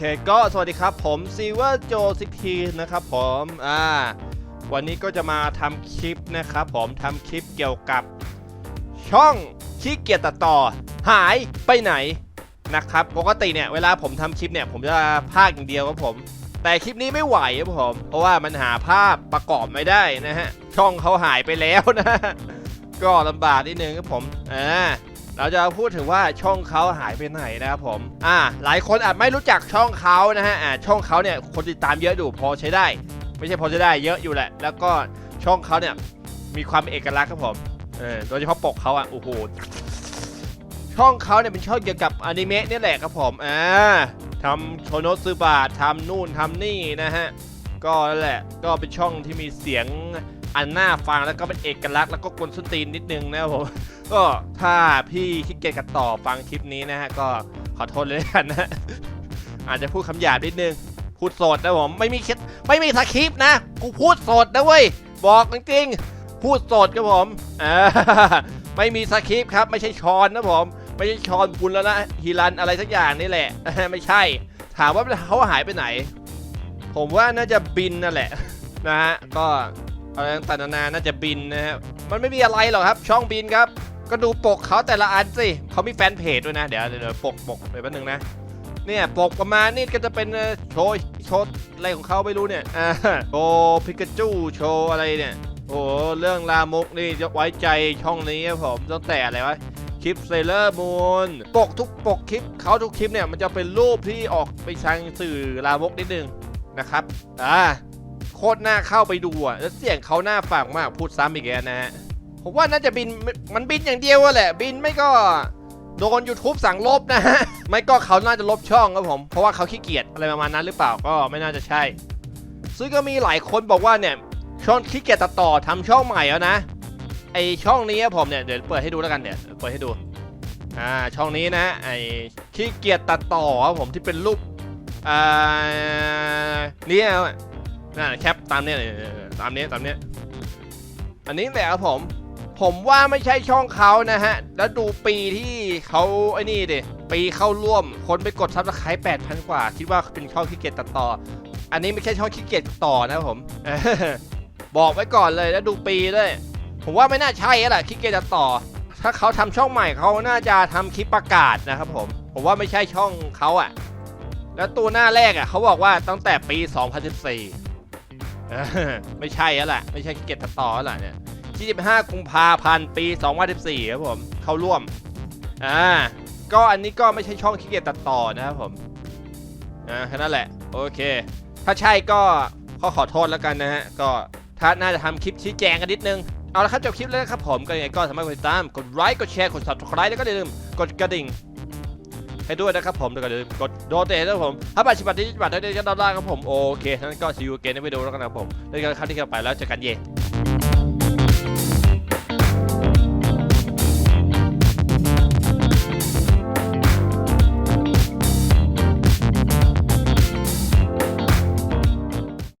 เคก็สวัสดีครับผมซีเวอร์โจซิทีนะครับผมอ่าวันนี้ก็จะมาทำคลิปนะครับผมทำคลิปเกี่ยวกับ ช่องขี้เกียจตัดต่อ หายไปไหนนะครับปกติเนี่ยเวลาผมทำคลิปเนี่ยผมจะพากอย่างเดียวครับผม แต่คลิปนี้ไม่ไหวครับผม เพราะว่ามันหาภาพประกอบไม่ได้นะฮะช่องเขาหายไปแล้วนะก็ลำบากนิดนึงครับผมอ่า เราจะพูดถึงว่าช่องเขาหายไปไหนนะครับผม อ่า หลายคนอาจไม่รู้จักช่องเขานะฮะ อ่า ช่องเขาเนี่ยคนติดตามเยอะอยู่พอใช้ได้ ไม่ใช่พอใช้ได้เยอะอยู่แหละ แล้วก็ช่องเขาเนี่ยมีความเอกลักษณ์ครับผม เออ โดยเฉพาะปกเขาอะ โอ้โห ช่องเขาเนี่ยเป็นช่องเกี่ยวกับอนิเมะนี่แหละครับผม อ่าทำโชโนซึบะทำนู่นทำนี่นะฮะ ก็นั่นแหละ ก็เป็นช่องที่มีเสียง อันน่าฟังแล้วก็เป็นเอกลักษณ์แล้วก็กวนส้นตีนนิดนึงนะครับผมก็ถ้าพี่ขี้เกียจกันต่อฟังคลิปนี้นะฮะก็ขอโทษเลยกันนะอาจจะพูดคำหยาบนิดนึงพูดสดนะผมไม่มีคิดไม่มีสคริปต์นะกูพูดสดนะเว้ยบอกจริงๆพูดสดครับผมอ่าไม่มีสคริปต์ครับ ไม่ใช่ชอนนะผมไม่ใช่ชอนบุญแล้วนะฮิรันอะไรสักอย่างนี่แหละ ไม่ใช่ ถามว่าเขาหายไปไหน ผมว่าน่าจะบินนั่นแหละนะฮะก็ อะไรต่างๆนานาน่าจะบินนะฮะมันไม่มีอะไรหรอกครับ ช่องบินครับ ก็ดูปกเขาแต่ละอันสิเขามีแฟนเพจด้วยนะ เดี๋ยวเดี๋ยวปกปกเดี๋ยวแป๊บนึงนะ เนี่ยปกประมาณนี้ก็จะเป็นโชว์โชว์อะไรของเขาไม่รู้เนี่ยอ่าโชว์พิกาจูโชว์อะไรเนี่ยโอ้เรื่องลามกนี่จะไว้ใจช่องนี้ครับผมตั้งแต่อะไรวะคลิปเซเลอร์มูนปกทุกปกคลิปเขาทุกคลิปเนี่ยมันจะเป็นรูปที่ออกไปทางสื่อลามกนิดนึงนะครับอ่า โคตรน่าเข้าไปดูอะแล้วเสียงเขาหน่าฟังมากพูดซ้ำอีกแล้วนะฮะผมว่าน่าจะบินมันบินอย่างเดียวแหละ บินไม่ก็โดน YouTube สั่งลบนะฮะ ไม่ก็เขาน่าจะลบช่องครับผม เพราะว่าเขาขี้เกียจอะไรประมาณนั้นหรือเปล่าก็ไม่น่าจะใช่ ซึ่งก็มีหลายคนบอกว่าเนี่ย ช่องขี้เกียจตัดต่อทำช่องใหม่แล้วนะ ไอช่องนี้ครับผมเนี่ยเดี๋ยวเปิดให้ดูแล้วกันเนี่ยเปิดให้ดูอ่าช่องนี้นะไอขี้เกียจตัดต่อครับผมที่เป็นรูปอ่าเนี่ย น่าแคปตามเนี่ยเออตามเนี้ยตามเนี้ยอันนี้แหละครับผม ผมว่าไม่ใช่ช่องเขานะฮะ แล้วดูปีที่เขาไอ้นี่ดิปีเข้าร่วม คนไปกดซับสไครต์8,000กว่า คิดว่าเป็นช่องขี้เกียจตัดต่อ อันนี้ไม่ใช่ช่องขี้เกียจต่อนะครับผม บอกไว้ก่อนเลยแล้วดูปีด้วยผมว่าไม่น่าใช่แหละขี้เกียจตัดต่อ ถ้าเขาทำช่องใหม่เขาน่าจะทำคลิปประกาศนะครับผม ผมว่าไม่ใช่ช่องเขาอะแล้วตัวหน้าแรกอะเขาบอกว่าตั้งแต่ปี 2014 ไม่ใช่แล้วแหละไม่ใช่เกียจตัดต่อแล้วล่ะเนี่ย25กุมภาพันธ์ปี 2014ครับผมเข้าร่วมอ่าก็อันนี้ก็ไม่ใช่ช่องขี้เกียจตัดต่อนะครับผมอ่าแค่นั้นแหละโอเค ถ้าใช่ก็ขอขอโทษแล้วกันนะฮะก็ถ้าน่าจะทำคลิปชี้แจงกันนิดนึงเอาละครับจบคลิปแล้วนะครับผมก็ยังไงก็สามารถกดติดตามกดไลค์กดแชร์กด subscribe แล้วก็อย่าลืมกดกระดิ่ง ให้ด้วยนะครับผมแล้วก็อย่าลืมกดโดเตทนะครับผมถ้าบัตรชิบัตรที่บัตรได้ได้ก็ดอลลางครับผมโอเคนั้นก็ซีอูเกนในวิดีโอแล้วกันนะครับผมแล้วกันครับที่เข้าไปแล้วเจอกันเย่